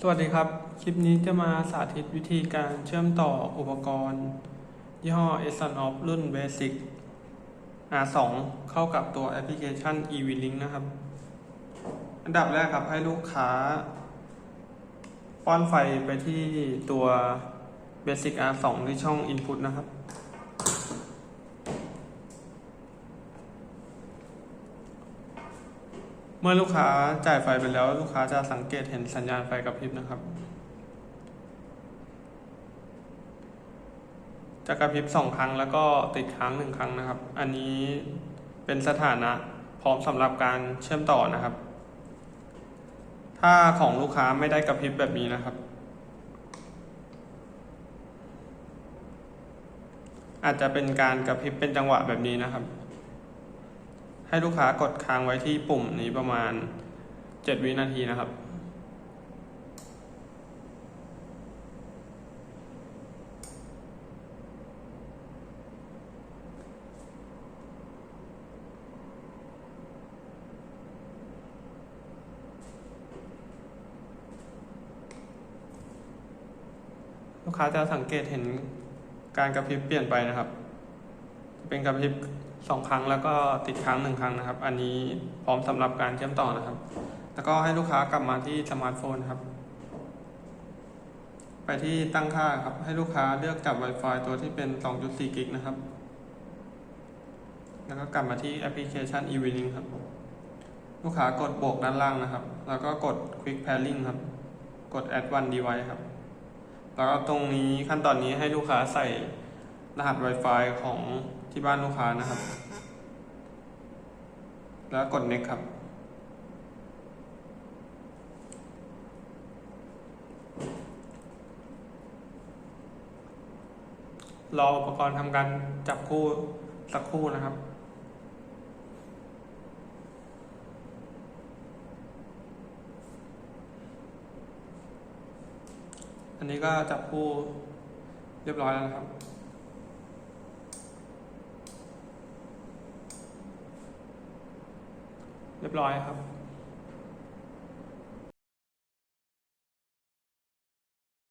สวัสดีครับ คลิปนี้จะมาสาธิตวิธีการเชื่อมต่ออุปกรณ์ ยี่ห้อ e s o n o f รุ่น Basic R2 เข้ากับตัวแอปพลิเคชัน eVlink นะครับ อันดับแรกครับให้ลูกค้า ป้อนไฟไปที่ตัว Basic R2 ที่ช่อง Input นะครับ เมื่อลูกค้าจ่ายไฟไปแล้ว ลูกค้าจะสังเกตเห็นสัญญาณไฟกระพริบนะครับ จะกระพริบสองครั้งแล้วก็ติดค้างหนึ่งครั้งนะครับ อันนี้เป็นสถานะพร้อมสำหรับการเชื่อมต่อนะครับ ถ้าของลูกค้าไม่ได้กระพริบแบบนี้นะครับ อาจจะเป็นการกระพริบเป็นจังหวะแบบนี้นะครับ ให้ลูกค้ากดค้างไว้ที่ปุ่มนี้ประมาณ 7 วินาทีนะครับ ลูกค้าจะสังเกตเห็นการกระพริบเปลี่ยนไปนะครับ เป็นกระพริบ สองครั้งแล้วก็ติดค้างหนึ่งครั้งนะครับ อันนี้พร้อมสำหรับการเชื่อมต่อนะครับ แล้วก็ให้ลูกค้ากลับมาที่สมาร์ทโฟนครับ ไปที่ตั้งค่าครับ ให้ลูกค้าเลือกจับ Wi-Fi ตัวที่เป็น 2.4 กิกนะครับ แล้วก็กลับมาที่แอปพลิเคชัน eVlink ครับ ลูกค้ากดบวกด้านล่างนะครับ แล้วก็กด Quick Pairing ครับ กด Add One Device ครับ แล้วก็ตรงนี้ขั้นตอนนี้ให้ลูกค้าใส่รหัส Wi-Fi ของ ที่บ้านลูกค้านะครับ แล้วกด Next ครับ รออุปกรณ์ทำการจับคู่สักคู่นะครับอันนี้ก็จับคู่เรียบร้อยแล้วนะครับ เรียบร้อยครับ